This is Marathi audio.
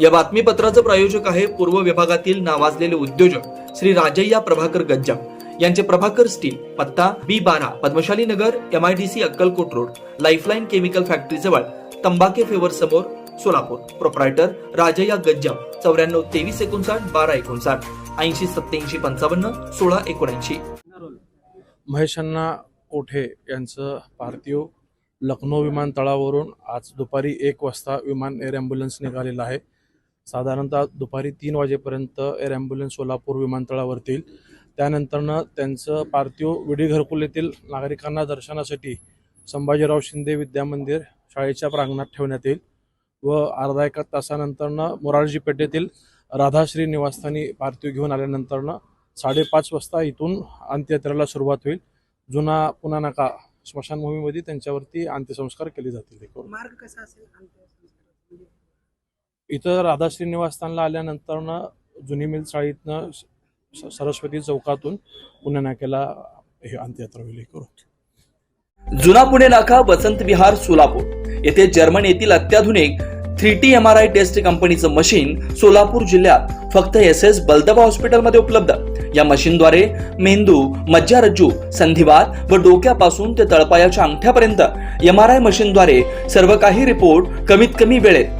या बातमीपत्राचं प्रायोजक आहे पूर्व विभागातील नावाजलेले उद्योजक श्री राजय्या प्रभाकर गज्जा यांचे प्रभाकर स्टील पत्ता बी बारा Padmashali Nagar M I D C Akkalkot road lifeline chemical factory जवळ तंबाके फेवर समोर सोलापूर. प्रोप्रायटर राजय्या गज्जा चौऱ्याण्णव तेवीस एकोणसाठ बारा एकोणसाठ ऐंशी सत्याऐंशी पंचावन्न सोळा एकोणऐंशी. महेशांना कोठे यांचं पार्थिव? लखनौ विमानतळावरून आज दुपारी एक वाजता विमान एअर ॲम्ब्युलन्स निघालेलं आहे. साधारणतः दुपारी तीन वाजेपर्यंत एअर ॲम्ब्युलन्स सोलापूर विमानतळावरती येईल त्यानंतरनं त्यांचं पार्थिव विडी घरकुल येथील नागरिकांना दर्शनासाठी संभाजीराव शिंदे विद्यामंदिर शाळेच्या प्रांगणात ठेवण्यात येईल व अर्धा एका तासानंतरनं मोरारजी पेठेतील राधाश्री निवासस्थानी पार्थिव घेऊन आल्यानंतरनं साडेपाच वाजता इथून अंत्ययात्रेला सुरुवात होईल. जुना पुन्हा नाका स्मशानभूमीमध्ये त्यांच्यावरती अंत्यसंस्कार केले जातील. मार्ग कसा असेल? इथं राधा श्रीनिवासस्थानला आल्यानंतरनं जुनी मिल चाळीतनं सरस्वती चौकातून पुन्हा नाक्याला हे अंत्ययात्रा होईल करू. जुना पुणे नाका वसंत विहार सोलापूर. येथे जर्मन येथील अत्याधुनिक three T M R I test कंपनीचं मशीन सोलापूर जिल्ह्यात फक्त एस एस बलदबा हॉस्पिटलमध्ये उपलब्ध. या मशीनद्वारे मेंदू मज्जारज्जू संधिवात व डोक्यापासून ते तळपायाच्या अंगठ्यापर्यंत एम आर आय मशीनद्वारे सर्व काही रिपोर्ट कमीत कमी वेळेत